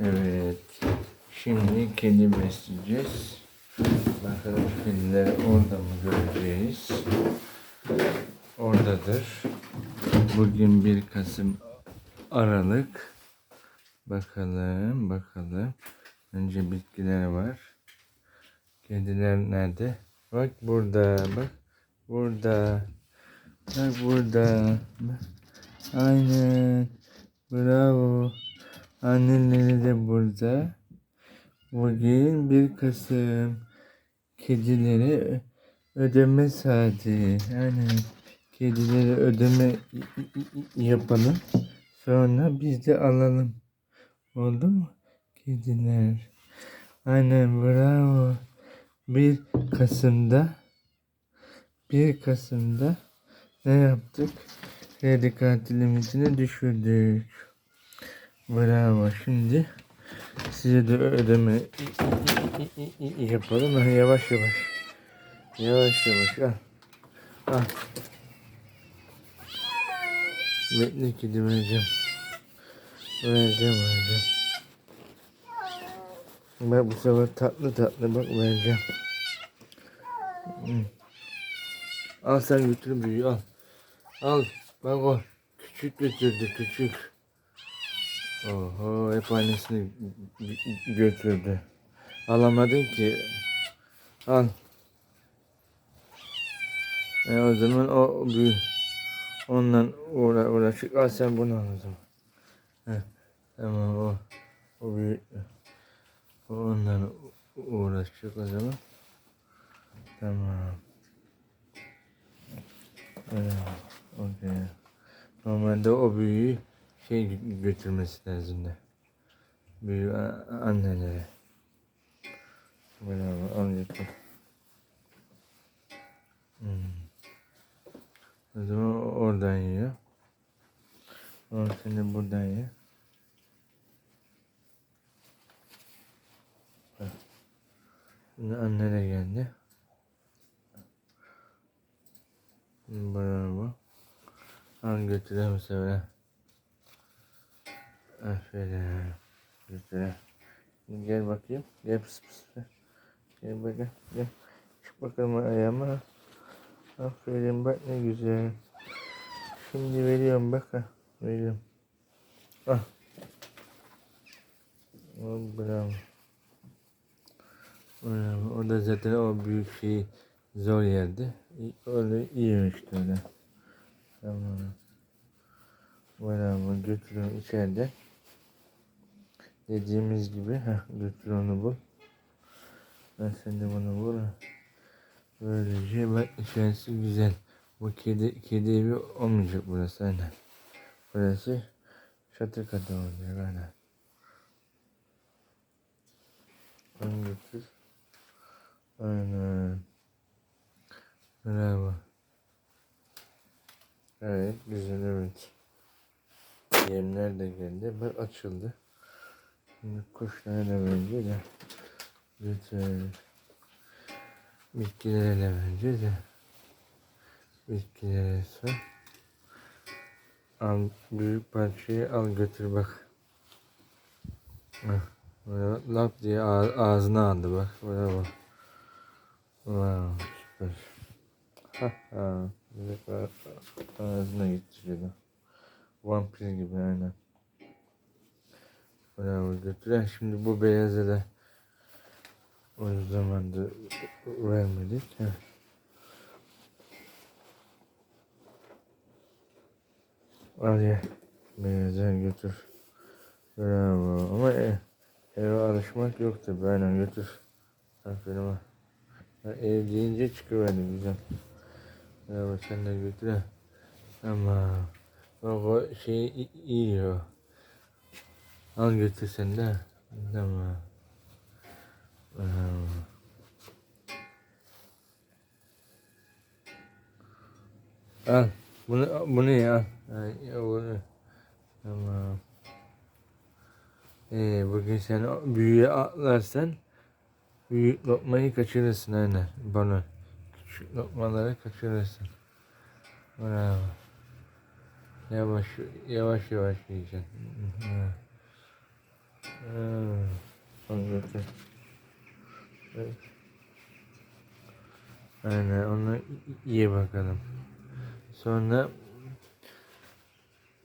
Evet. Şimdi kedi besleyeceğiz. Bakalım kediler orada mı göreceğiz. Oradadır. Bugün 1 Kasım Aralık. Bakalım, bakalım. Önce bitkiler var. Kediler nerede? Bak burada, bak. Burada. Bak burada. Aynen. Bravo. Anneleri de burada. Bugün 1 Kasım. Kedilere ödeme saati. Yani kedilere ödeme yapalım. Sonra biz de alalım. Oldu mu? Kediler. Aynen bravo. 1 Kasım'da 1 Kasım'da ne yaptık? Kredi kartı limitini düşürdük. Bravo. Şimdi size de ödeme yapalım. Yavaş yavaş. Yavaş yavaş. Al. Al. Bekle kedi vereceğim. Vereceğim vereceğim. Bak bu sefer tatlı tatlı bak vereceğim. Al sen götür büyüğü al. Al. Bak o. Küçük götürdü küçük. Oho hep annesini gö- götürdü. Alamadın ki. Al. E o zaman o büyük. Ondan uğra uğraşık. Al sen bunu al o zaman. Heh, tamam o. O büyük. O ondan uğraşacak o zaman. Tamam. Evet, okey. Normalde o büyüğü şey gö- götürmesi lazım da. Büyüğü a- annelere. Al götür. Hmm. O zaman oradan yiyor. O seni buradan yiyor. Şimdi anne de geldi. Bravo. Al götürelim bu sefer. Aferin. Götürelim. Şimdi Gel bakayım. Gel pıs pıs. Gel bakayım. Gel. Çık bakalım ayağıma. Aferin bak ne güzel. Şimdi veriyorum bak ha. Veriyorum. Ah. Oh, bravo. Bravo. O da zaten o büyük şeyi zor yerde. Öyle iyi işte öyle. Tamam. Bravo. Götürün içeride. Dediğimiz gibi ha götür onu bul. Ben sen de bunu bul. Böylece bak içerisi güzel. Bu kedi kedi evi olmayacak burası aynen. Burası çatı katı olacak aynen. Onu götür. Aynen. Bravo. Evet güzel evet. Yemler de geldi. Bak açıldı. Şimdi kuşlara da bence de götür. Bitkilere de bence de bitkilere son. Al büyük parçayı al götür bak. Böyle lap diye ağ- ağzına aldı bak. Böyle bak. Wow, süper. Ha ha. Ağzına getiriyordu. Vampir gibi aynen. Bravo götüren. Şimdi bu beyazı da o zaman da vermedik. Al ya. Beyazı götür. Bravo. Ama e, eve alışmak yok tabi. Aynen götür. Aferin ha. Ev deyince çıkıverdi güzel. Bravo sen de götür. Ama o şeyi i- iyi o. Al götür sen de. Bravo. Al. Bunu, bunu ya. Ya bunu. Tamam. Ee, bugün sen o büyüğe atlarsan büyük lokmayı kaçırırsın aynen. Bana. Küçük lokmaları kaçırırsın. Bravo. Yavaş yavaş yavaş yiyeceksin. Ee, götür. Evet. Aynen onu iyi bakalım. Sonra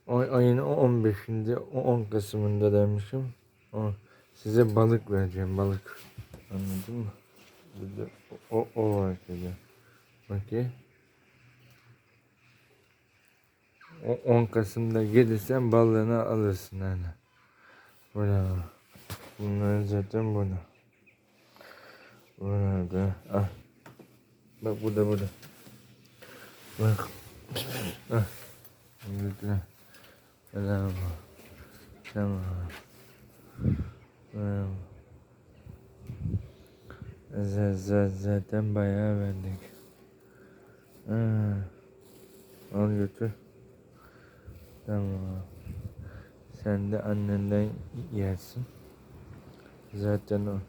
ay- ayın 15'inde 10 Kasım'ında demişim. O, size balık vereceğim balık. Anladın mı? Bir de o, o var dedi. Okey. O 10 Kasım'da gelirsen balığını alırsın hani. Bravo. Bunlar zaten burada. Burada. Ah. Bak burada burada. Bak. Ah. Burada. Tamam. Z- z- Zaten bayağı verdik. Ha. Al götür. Tamam. Sen de annenden yersin. Zaten o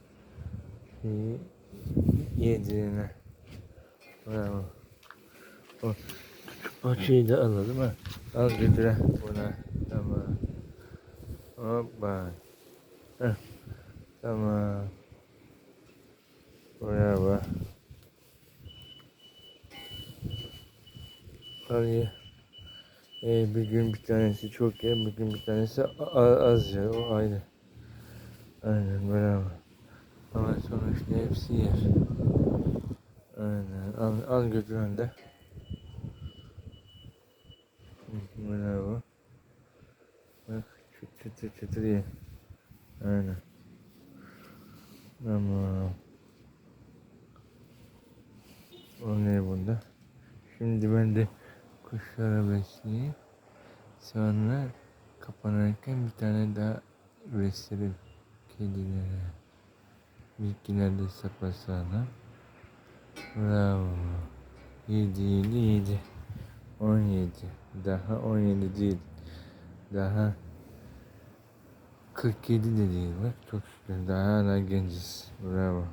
iyi yediğine. Bravo. O, o şeyi de alalım ha. Al götür. Buna. Tamam. Hoppa. Heh. Tamam. Bravo. Al Ee, bir gün bir tanesi çok yer, bir gün bir tanesi az yer. O ayrı. Aynen bravo. Ama sonuçta hepsi yer. Aynen. Al, al götür önde. Hı, Bravo. Bak çıt- çıtır çıtır ye. Aynen. Tamam. O ne bunda? Şimdi ben de kuşlara besleyeyim. Sonra kapanırken bir tane daha beslerim kedilere. Bilgiler de sapasağlam. Bravo. 7 7 7. 17. Daha 17 değil. Daha 47 de değil bak çok şükür. Daha hala genciz. Bravo.